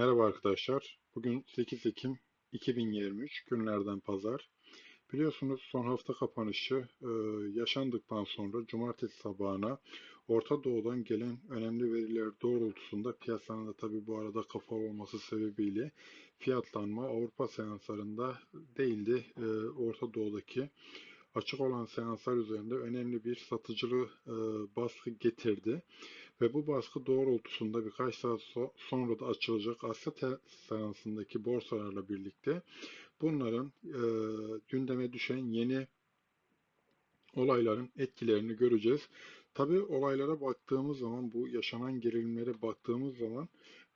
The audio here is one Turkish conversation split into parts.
Merhaba arkadaşlar. Bugün 8 Ekim 2023 günlerden pazar. Biliyorsunuz son hafta kapanışı e, yaşandıktan sonra cumartesi sabahına Orta Doğu'dan gelen önemli veriler doğrultusunda piyasanın da tabi bu arada kapalı olması sebebiyle fiyatlanma Avrupa seanslarında değildi. E, Orta Doğu'daki açık olan seanslar üzerinde önemli bir satıcılı e, baskı getirdi. Ve bu baskı doğrultusunda birkaç saat so sonra da açılacak Asya seansındaki borsalarla birlikte bunların e, gündeme düşen yeni olayların etkilerini göreceğiz. Tabi olaylara baktığımız zaman bu yaşanan gerilimlere baktığımız zaman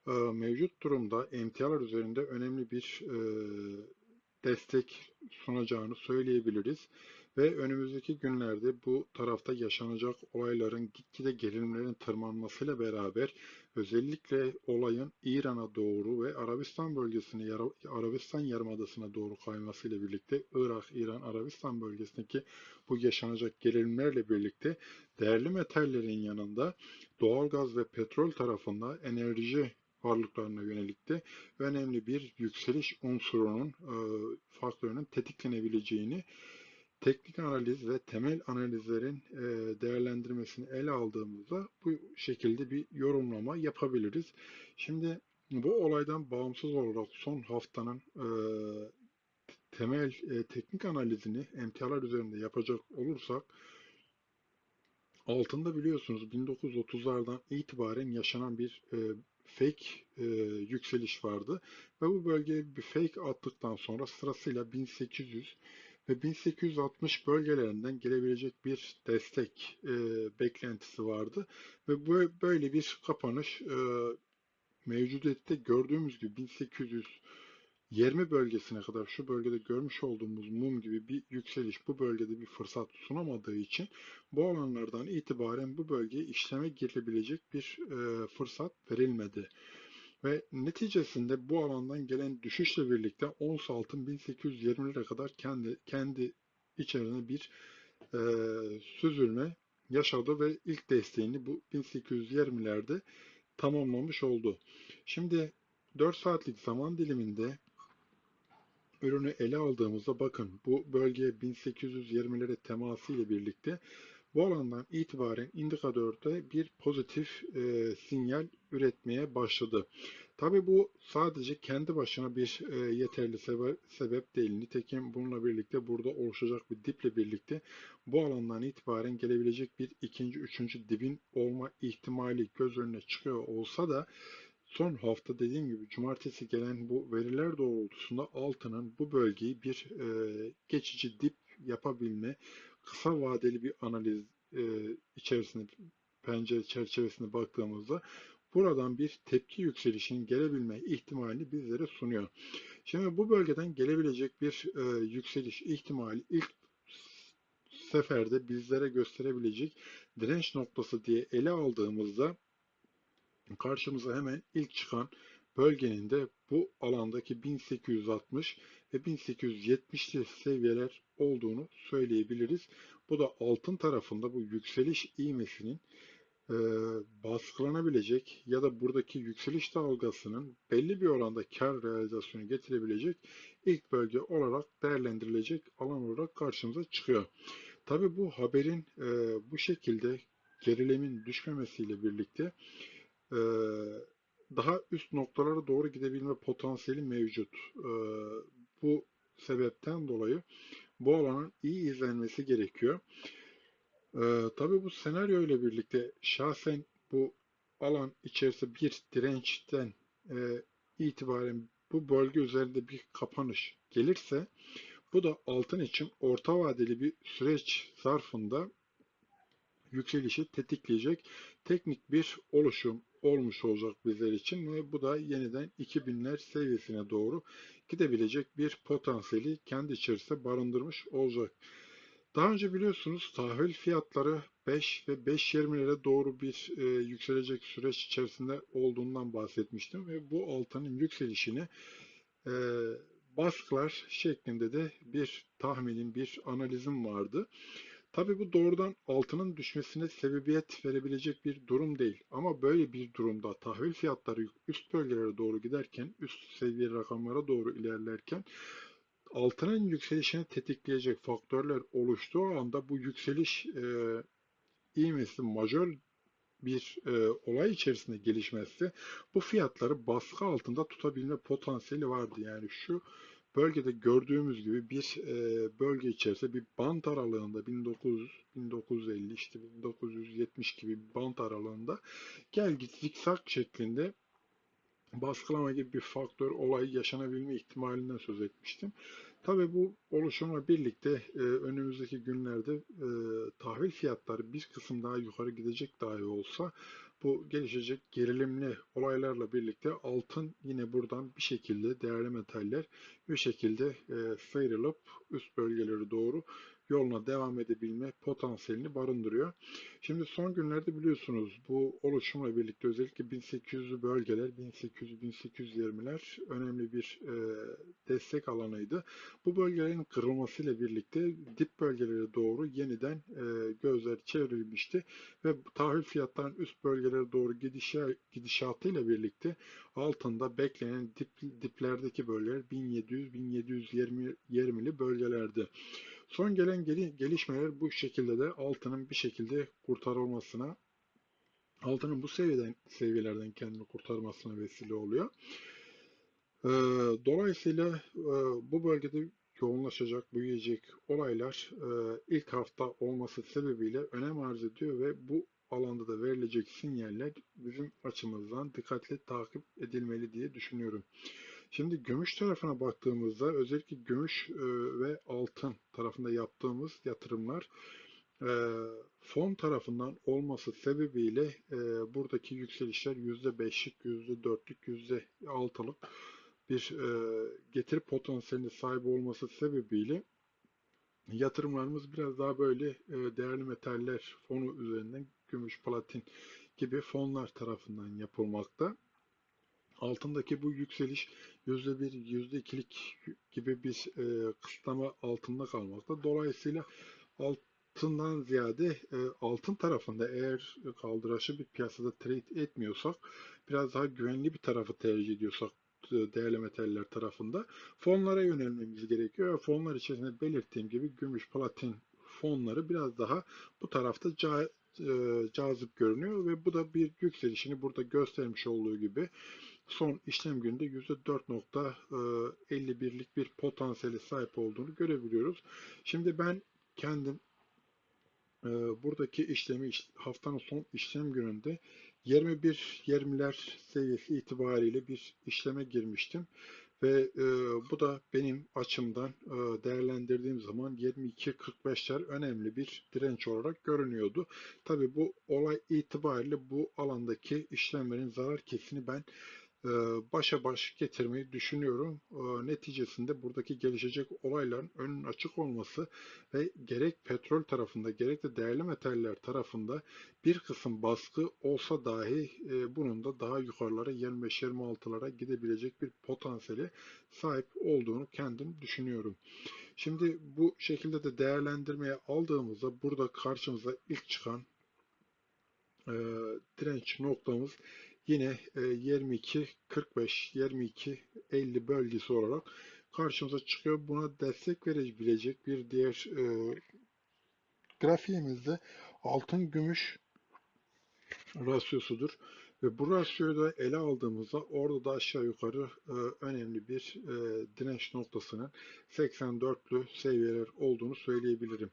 e, mevcut durumda emtialar üzerinde önemli bir e, destek sunacağını söyleyebiliriz. Ve önümüzdeki günlerde bu tarafta yaşanacak olayların gitgide gerilimlerin tırmanmasıyla beraber özellikle olayın İran'a doğru ve Arabistan bölgesine, Arabistan Yarımadası'na doğru kaymasıyla birlikte Irak, İran, Arabistan bölgesindeki bu yaşanacak gerilimlerle birlikte değerli metallerin yanında doğalgaz ve petrol tarafında enerji varlıklarına yönelik de önemli bir yükseliş unsurunun, faktörünün tetiklenebileceğini teknik analiz ve temel analizlerin e, değerlendirmesini ele aldığımızda bu şekilde bir yorumlama yapabiliriz. Şimdi bu olaydan bağımsız olarak son haftanın e, temel e, teknik analizini emtialar üzerinde yapacak olursak altında biliyorsunuz 1930'lardan itibaren yaşanan bir fake e, yükseliş vardı ve bu bölgeye bir fake attıktan sonra sırasıyla 1800 ve 1860 bölgelerinden gelebilecek bir destek e, beklentisi vardı ve bu böyle bir kapanış e, mevcudiyette gördüğümüz gibi 1820 bölgesine kadar şu bölgede görmüş olduğumuz mum gibi bir yükseliş bu bölgede bir fırsat sunamadığı için bu alanlardan itibaren bu bölgeye işleme girilebilecek bir e, fırsat verilmedi. Ve neticesinde bu alandan gelen düşüşle birlikte ons altın 1820'lere kadar kendi kendi içerisine bir e, süzülme yaşadı ve ilk desteğini bu 1820'lerde tamamlamış oldu. Şimdi 4 saatlik zaman diliminde ürünü ele aldığımızda bakın bu bölgeye 1820'lere teması ile birlikte bu alandan itibaren indikatörde bir pozitif e, sinyal üretmeye başladı. Tabi bu sadece kendi başına bir e, yeterli sebep, sebep değil. Nitekim bununla birlikte burada oluşacak bir diple birlikte bu alandan itibaren gelebilecek bir ikinci, üçüncü dibin olma ihtimali göz önüne çıkıyor olsa da son hafta dediğim gibi cumartesi gelen bu veriler doğrultusunda altının bu bölgeyi bir e, geçici dip yapabilme kısa vadeli bir analiz e, içerisinde pencere çerçevesinde baktığımızda buradan bir tepki yükselişinin gelebilme ihtimalini bizlere sunuyor. Şimdi bu bölgeden gelebilecek bir e, yükseliş ihtimali ilk seferde bizlere gösterebilecek direnç noktası diye ele aldığımızda karşımıza hemen ilk çıkan bölgenin de bu alandaki 1860 ve 1870'li seviyeler olduğunu söyleyebiliriz. Bu da altın tarafında bu yükseliş iğmesinin e, baskılanabilecek ya da buradaki yükseliş dalgasının belli bir oranda kar realizasyonu getirebilecek ilk bölge olarak değerlendirilecek alan olarak karşımıza çıkıyor. Tabi bu haberin e, bu şekilde gerilemin düşmemesiyle birlikte e, daha üst noktalara doğru gidebilme potansiyeli mevcut. Bu sebepten dolayı bu alanın iyi izlenmesi gerekiyor. Ee, tabii bu senaryo ile birlikte şahsen bu alan içerisinde bir dirençten e, itibaren bu bölge üzerinde bir kapanış gelirse bu da altın için orta vadeli bir süreç zarfında yükselişi tetikleyecek teknik bir oluşum olmuş olacak bizler için ve bu da yeniden 2000'ler seviyesine doğru gidebilecek bir potansiyeli kendi içerisinde barındırmış olacak. Daha önce biliyorsunuz tahvil fiyatları 5 ve 5.20'lere doğru bir e, yükselecek süreç içerisinde olduğundan bahsetmiştim ve bu altının yükselişini e, baskılar şeklinde de bir tahminin, bir analizim vardı. Tabii bu doğrudan altının düşmesine sebebiyet verebilecek bir durum değil. Ama böyle bir durumda tahvil fiyatları üst bölgelere doğru giderken, üst seviye rakamlara doğru ilerlerken altının yükselişini tetikleyecek faktörler oluştuğu anda bu yükseliş e, ivmesi majör bir e, olay içerisinde gelişmesi bu fiyatları baskı altında tutabilme potansiyeli vardı. Yani şu bölgede gördüğümüz gibi bir e, bölge içerisinde bir bant aralığında 1900, 1950 işte 1970 gibi bir bant aralığında gel git zikzak şeklinde baskılama gibi bir faktör olayı yaşanabilme ihtimalinden söz etmiştim. Tabii bu oluşumla birlikte e, önümüzdeki günlerde e, tahvil fiyatları bir kısım daha yukarı gidecek dahi olsa bu gelişecek gerilimli olaylarla birlikte altın yine buradan bir şekilde değerli metaller bir şekilde e, sıyrılıp üst bölgelere doğru yoluna devam edebilme potansiyelini barındırıyor. Şimdi son günlerde biliyorsunuz bu oluşumla birlikte özellikle 1800'lü bölgeler, 1800-1820'ler önemli bir e, destek alanıydı. Bu bölgelerin kırılmasıyla birlikte dip bölgelere doğru yeniden e, gözler çevrilmişti ve tahvil fiyatlarının üst bölgelere doğru gidişa, gidişatıyla birlikte altında beklenen dip, diplerdeki bölgeler 1700-1720'li bölgelerdi. Son gelen gel gelişmeler bu şekilde de altının bir şekilde kurtarılmasına, altının bu seviyeden seviyelerden kendini kurtarmasına vesile oluyor. Ee, dolayısıyla e, bu bölgede yoğunlaşacak, büyüyecek olaylar e, ilk hafta olması sebebiyle önem arz ediyor ve bu alanda da verilecek sinyaller bizim açımızdan dikkatli takip edilmeli diye düşünüyorum. Şimdi gümüş tarafına baktığımızda özellikle gümüş e, ve altın tarafında yaptığımız yatırımlar e, fon tarafından olması sebebiyle e, buradaki yükselişler %5'lik, %4'lük, %6'lık bir getiri potansiyeline sahip olması sebebiyle yatırımlarımız biraz daha böyle değerli metaller fonu üzerinden gümüş, platin gibi fonlar tarafından yapılmakta. Altındaki bu yükseliş %1, %2'lik gibi bir e, kısıtlama altında kalmakta. Dolayısıyla altından ziyade e, altın tarafında eğer kaldıraçlı bir piyasada trade etmiyorsak biraz daha güvenli bir tarafı tercih ediyorsak e, değerli metaller tarafında fonlara yönelmemiz gerekiyor. Fonlar içerisinde belirttiğim gibi gümüş, platin fonları biraz daha bu tarafta e, cazip görünüyor ve bu da bir yükselişini burada göstermiş olduğu gibi son işlem gününde %4.51'lik bir potansiyeli sahip olduğunu görebiliyoruz. Şimdi ben kendim e, buradaki işlemi haftanın son işlem gününde 21-20'ler seviyesi itibariyle bir işleme girmiştim. Ve e, bu da benim açımdan e, değerlendirdiğim zaman 22-45'ler önemli bir direnç olarak görünüyordu. Tabi bu olay itibariyle bu alandaki işlemlerin zarar kesini ben başa baş getirmeyi düşünüyorum. E, neticesinde buradaki gelişecek olayların önün açık olması ve gerek petrol tarafında gerek de değerli metaller tarafında bir kısım baskı olsa dahi e, bunun da daha yukarılara 25-26'lara gidebilecek bir potansiyeli sahip olduğunu kendim düşünüyorum. Şimdi bu şekilde de değerlendirmeye aldığımızda burada karşımıza ilk çıkan e, direnç noktamız yine 22 45 22 50 bölgesi olarak karşımıza çıkıyor. Buna destek verebilecek bir diğer e, grafiğimizde altın gümüş rasyosudur. Ve bu rasyoyu da ele aldığımızda orada da aşağı yukarı e, önemli bir e, direnç noktasının 84'lü seviyeler olduğunu söyleyebilirim.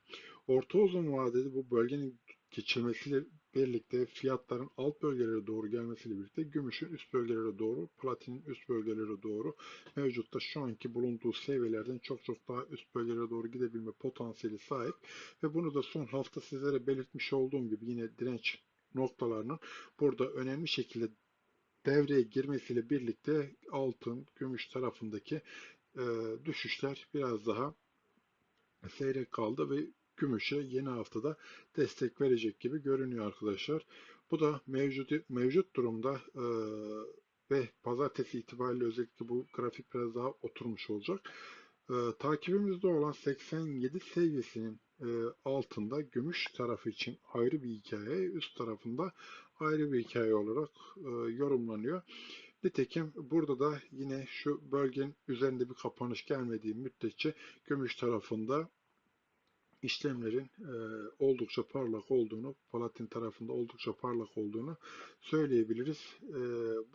Orta uzun vadede bu bölgenin geçilmesiyle birlikte fiyatların alt bölgelere doğru gelmesiyle birlikte gümüşün üst bölgelere doğru, platinin üst bölgelere doğru mevcutta şu anki bulunduğu seviyelerden çok çok daha üst bölgelere doğru gidebilme potansiyeli sahip. Ve bunu da son hafta sizlere belirtmiş olduğum gibi yine direnç noktalarının burada önemli şekilde devreye girmesiyle birlikte altın, gümüş tarafındaki e, düşüşler biraz daha seyrek kaldı ve gümüşe yeni haftada destek verecek gibi görünüyor arkadaşlar. Bu da mevcut, mevcut durumda e, ve pazartesi itibariyle özellikle bu grafik biraz daha oturmuş olacak. E, takibimizde olan 87 seviyesinin e, altında gümüş tarafı için ayrı bir hikaye, üst tarafında ayrı bir hikaye olarak e, yorumlanıyor. Nitekim burada da yine şu bölgenin üzerinde bir kapanış gelmediği müddetçe gümüş tarafında işlemlerin e, oldukça parlak olduğunu, Palatin tarafında oldukça parlak olduğunu söyleyebiliriz. E,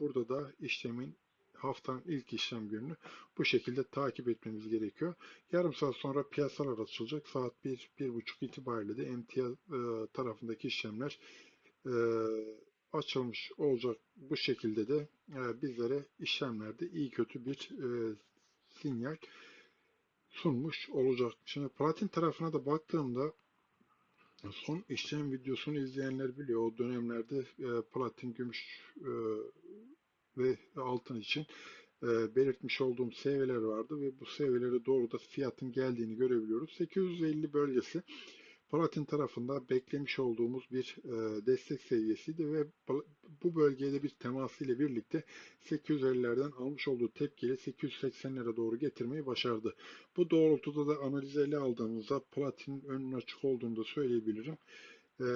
burada da işlemin haftanın ilk işlem gününü bu şekilde takip etmemiz gerekiyor. Yarım saat sonra piyasalar açılacak. Saat 1 buçuk itibariyle de emtia e, tarafındaki işlemler e, açılmış olacak. Bu şekilde de e, bizlere işlemlerde iyi kötü bir e, sinyal sunmuş olacak. Şimdi platin tarafına da baktığımda son işlem videosunu izleyenler biliyor. O dönemlerde e, platin, gümüş e, ve altın için e, belirtmiş olduğum seviyeler vardı ve bu seviyelere doğru da fiyatın geldiğini görebiliyoruz. 850 bölgesi Platin tarafında beklemiş olduğumuz bir e, destek seviyesiydi ve bu bölgede bir teması ile birlikte 850'lerden almış olduğu tepkiyle 880'lere doğru getirmeyi başardı. Bu doğrultuda da analize ele aldığımızda platinin önünün açık olduğunu da söyleyebilirim. E,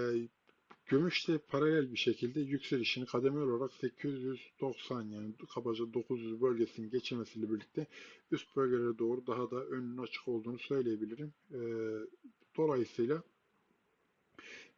Gümüşte paralel bir şekilde yükselişini kademeli olarak 890 yani kabaca 900 bölgesinin geçemesiyle birlikte üst bölgelere doğru daha da önünün açık olduğunu söyleyebilirim. E, Dolayısıyla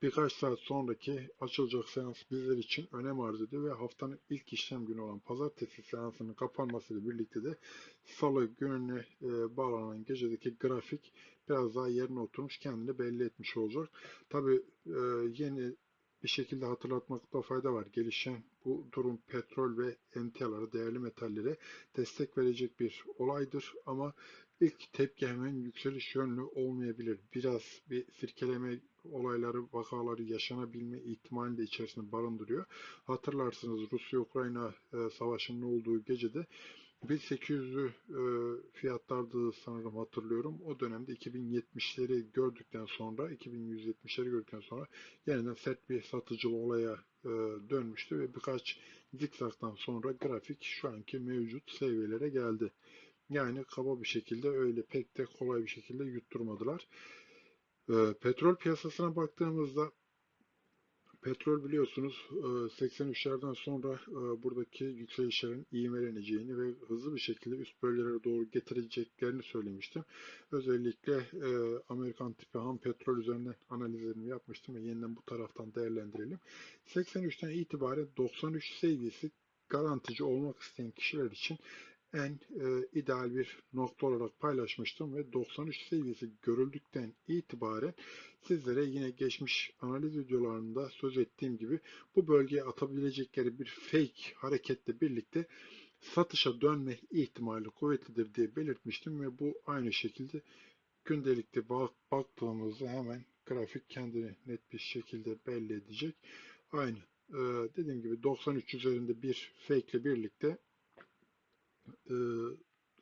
birkaç saat sonraki açılacak seans bizler için önem arz ediyor ve haftanın ilk işlem günü olan pazartesi seansının kapanmasıyla birlikte de salı gününe e, bağlanan gecedeki grafik biraz daha yerine oturmuş kendini belli etmiş olacak. Tabi e, yeni bir şekilde hatırlatmakta fayda var. Gelişen bu durum petrol ve emtialara, değerli metallere destek verecek bir olaydır ama ilk tepki hemen yükseliş yönlü olmayabilir. Biraz bir sirkeleme olayları, vakaları yaşanabilme ihtimali de içerisinde barındırıyor. Hatırlarsınız Rusya-Ukrayna e, savaşının olduğu gecede 1800'lü e, fiyatlardı sanırım hatırlıyorum. O dönemde 2070'leri gördükten sonra, 2170'leri gördükten sonra yeniden sert bir satıcılı olaya e, dönmüştü ve birkaç zikzaktan sonra grafik şu anki mevcut seviyelere geldi. Yani kaba bir şekilde öyle pek de kolay bir şekilde yutturmadılar. E, petrol piyasasına baktığımızda Petrol biliyorsunuz 83'lerden e, sonra e, buradaki yükselişlerin ivmeleneceğini ve hızlı bir şekilde üst bölgelere doğru getireceklerini söylemiştim. Özellikle e, Amerikan tipi ham petrol üzerinden analizlerimi yapmıştım ve yeniden bu taraftan değerlendirelim. 83'ten itibaren 93 seviyesi garantici olmak isteyen kişiler için en e, ideal bir nokta olarak paylaşmıştım ve 93 seviyesi görüldükten itibaren sizlere yine geçmiş analiz videolarında söz ettiğim gibi bu bölgeye atabilecekleri bir fake hareketle birlikte satışa dönme ihtimali kuvvetlidir diye belirtmiştim ve bu aynı şekilde gündelikte baktığımızda hemen grafik kendini net bir şekilde belli edecek. Aynı ee, dediğim gibi 93 üzerinde bir fake ile birlikte e,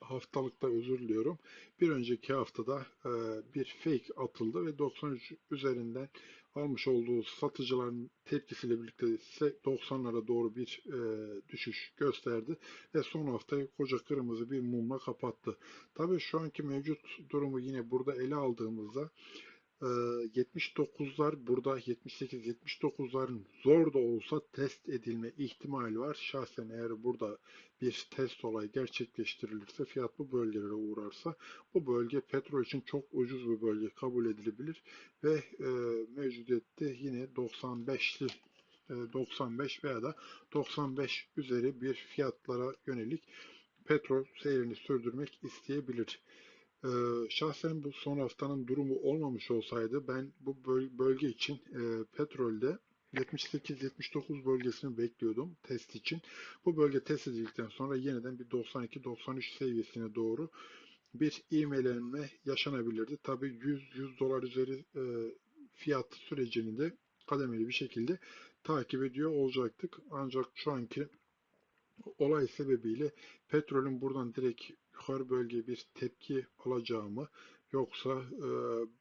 haftalıkta özür diliyorum. Bir önceki haftada e, bir fake atıldı ve 93 üzerinden almış olduğu satıcıların tepkisiyle birlikte 90'lara doğru bir e, düşüş gösterdi ve son haftayı koca kırmızı bir mumla kapattı. Tabii şu anki mevcut durumu yine burada ele aldığımızda 79'lar ee, burada 78-79'ların zor da olsa test edilme ihtimali var. Şahsen eğer burada bir test olayı gerçekleştirilirse fiyat bu bölgelere uğrarsa bu bölge petrol için çok ucuz bir bölge kabul edilebilir ve e, mevcudiyette yine 95'li 95 e, veya da 95 üzeri bir fiyatlara yönelik petrol seyrini sürdürmek isteyebilir. Ee, şahsen bu son haftanın durumu olmamış olsaydı ben bu bölge için e, petrolde 78-79 bölgesini bekliyordum test için. Bu bölge test edildikten sonra yeniden bir 92-93 seviyesine doğru bir ivmelenme yaşanabilirdi. Tabi 100-100 dolar üzeri e, fiyat sürecini de kademeli bir şekilde takip ediyor olacaktık. Ancak şu anki olay sebebiyle petrolün buradan direkt yukarı bölgeye bir tepki alacağımı yoksa e,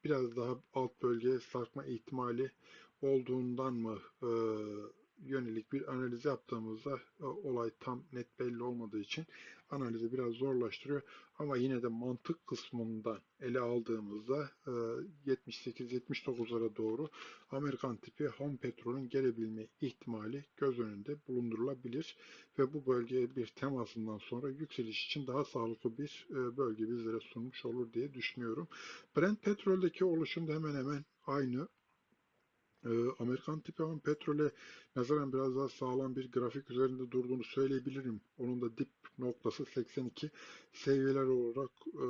biraz daha alt bölgeye sarkma ihtimali olduğundan mı e, yönelik bir analiz yaptığımızda e, olay tam net belli olmadığı için analizi biraz zorlaştırıyor. Ama yine de mantık kısmından ele aldığımızda e, 78-79'lara doğru Amerikan tipi ham petrolün gelebilme ihtimali göz önünde bulundurulabilir ve bu bölgeye bir temasından sonra yükseliş için daha sağlıklı bir e, bölge bizlere sunmuş olur diye düşünüyorum. Brent petroldeki oluşum da hemen hemen aynı. Ee, Amerikan tipi ham petrole nazaran biraz daha sağlam bir grafik üzerinde durduğunu söyleyebilirim. Onun da dip noktası 82 seviyeler olarak e,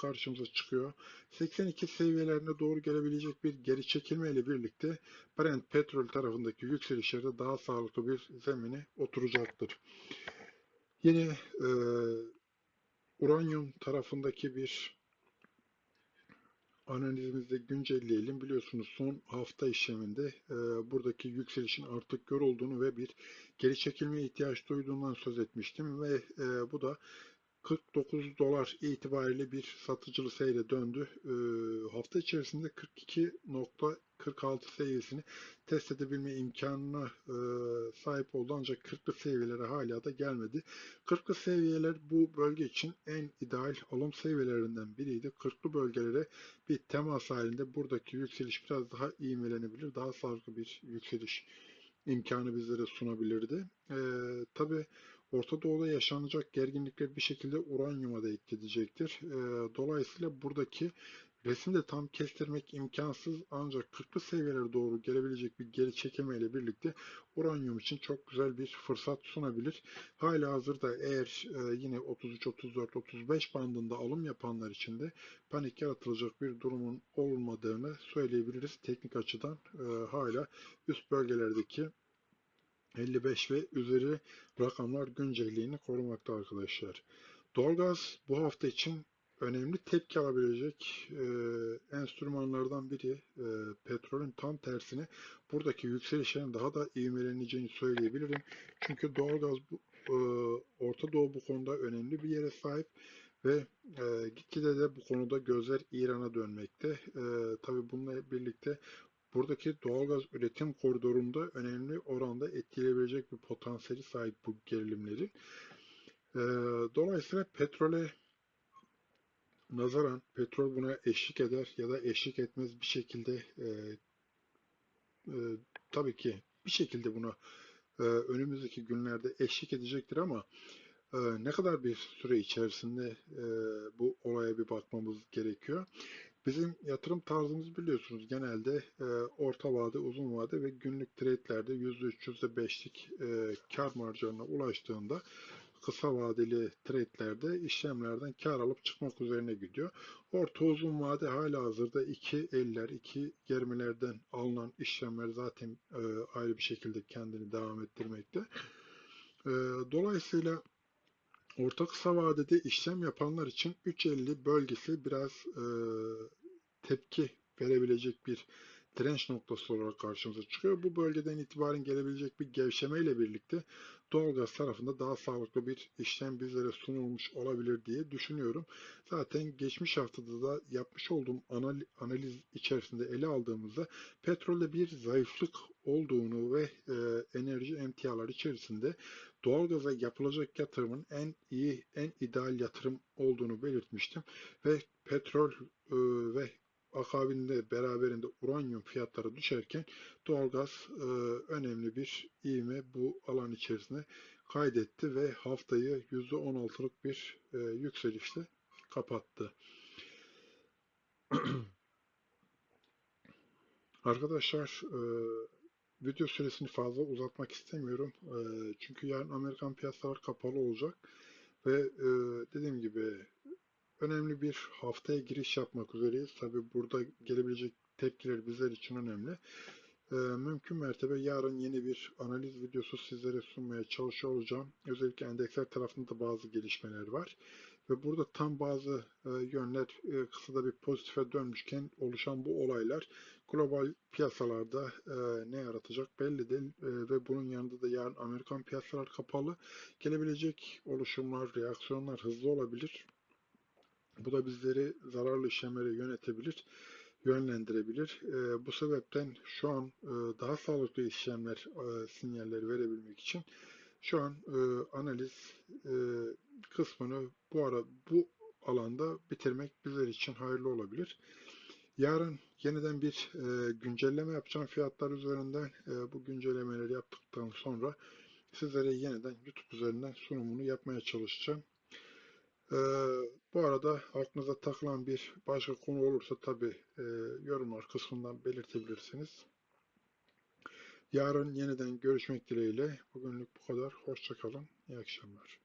karşımıza çıkıyor. 82 seviyelerine doğru gelebilecek bir geri çekilme ile birlikte Brent petrol tarafındaki yükselişlerde daha sağlıklı bir zemine oturacaktır. Yine e, uranyum tarafındaki bir analizimizde güncelleyelim. Biliyorsunuz son hafta işleminde e, buradaki yükselişin artık görüldüğünü ve bir geri çekilme ihtiyaç duyduğundan söz etmiştim ve e, bu da 49 dolar itibariyle bir satıcılı seyre döndü. E, hafta içerisinde 42.46 seviyesini test edebilme imkanına e, sahip oldu ancak 40'lı seviyelere hala da gelmedi. 40'lı seviyeler bu bölge için en ideal alım seviyelerinden biriydi. 40'lı bölgelere bir temas halinde buradaki yükseliş biraz daha ivmelenebilir. Daha sağlıklı bir yükseliş imkanı bizlere sunabilirdi. Ee, Tabi Orta Doğu'da yaşanacak gerginlikler bir şekilde uranyuma da etkileyecektir. Ee, dolayısıyla buradaki resmi de tam kestirmek imkansız ancak 40'lı seviyelere doğru gelebilecek bir geri çekilme ile birlikte uranyum için çok güzel bir fırsat sunabilir. Hala hazırda eğer e, yine 33, 34, 35 bandında alım yapanlar için de panik yaratılacak bir durumun olmadığını söyleyebiliriz. Teknik açıdan e, hala üst bölgelerdeki 55 ve üzeri rakamlar güncelliğini korumakta arkadaşlar. Doğalgaz bu hafta için önemli tepki alabilecek e, enstrümanlardan biri e, petrolün tam tersine buradaki yükselişlerin daha da ivmeleneceğini söyleyebilirim. Çünkü doğalgaz bu, e, Orta Doğu bu konuda önemli bir yere sahip ve e, gitgide de bu konuda gözler İran'a dönmekte. E, tabii bununla birlikte buradaki doğalgaz üretim koridorunda önemli oranda etkileyebilecek bir potansiyeli sahip bu gerilimlerin. E, dolayısıyla petrole nazaran petrol buna eşlik eder ya da eşlik etmez bir şekilde e, e, tabii ki bir şekilde buna e, önümüzdeki günlerde eşlik edecektir ama e, ne kadar bir süre içerisinde e, bu olaya bir bakmamız gerekiyor. Bizim yatırım tarzımız biliyorsunuz genelde e, orta vade, uzun vade ve günlük trade'lerde %3, %5'lik e, kar marjlarına ulaştığında kısa vadeli trade'lerde işlemlerden kar alıp çıkmak üzerine gidiyor. Orta uzun vade hala hazırda 2 eller, 2 germelerden alınan işlemler zaten e, ayrı bir şekilde kendini devam ettirmekte. E, dolayısıyla orta kısa vadede işlem yapanlar için 3.50 bölgesi biraz e, tepki verebilecek bir direnç noktası olarak karşımıza çıkıyor. Bu bölgeden itibaren gelebilecek bir gevşeme ile birlikte doğalgaz tarafında daha sağlıklı bir işlem bizlere sunulmuş olabilir diye düşünüyorum. Zaten geçmiş haftada da yapmış olduğum analiz içerisinde ele aldığımızda petrolde bir zayıflık olduğunu ve e, enerji emtialar içerisinde doğalgaza yapılacak yatırımın en iyi, en ideal yatırım olduğunu belirtmiştim ve petrol e, ve akabinde beraberinde uranyum fiyatları düşerken doğalgaz e, önemli bir ivme bu alan içerisinde kaydetti ve haftayı %16'lık bir e, yükselişle kapattı. Arkadaşlar e, video süresini fazla uzatmak istemiyorum. E, çünkü yarın Amerikan piyasalar kapalı olacak ve e, dediğim gibi önemli bir haftaya giriş yapmak üzereyiz. Tabi burada gelebilecek tepkiler bizler için önemli. Ee, mümkün mertebe yarın yeni bir analiz videosu sizlere sunmaya çalışıyor olacağım. Özellikle endeksler tarafında da bazı gelişmeler var. Ve burada tam bazı e, yönler e, kısada bir pozitife dönmüşken oluşan bu olaylar global piyasalarda e, ne yaratacak belli değil. E, ve bunun yanında da yarın Amerikan piyasalar kapalı. Gelebilecek oluşumlar, reaksiyonlar hızlı olabilir. Bu da bizleri zararlı işlemlere yönetebilir. yönlendirebilir. E, bu sebepten şu an e, daha sağlıklı işlemler e, sinyalleri verebilmek için şu an e, analiz e, kısmını bu ara bu alanda bitirmek bizler için hayırlı olabilir. Yarın yeniden bir e, güncelleme yapacağım fiyatlar üzerinden. E, bu güncellemeleri yaptıktan sonra sizlere yeniden YouTube üzerinden sunumunu yapmaya çalışacağım. E, bu arada aklınıza takılan bir başka konu olursa tabi e, yorumlar kısmından belirtebilirsiniz. Yarın yeniden görüşmek dileğiyle. Bugünlük bu kadar. Hoşçakalın. İyi akşamlar.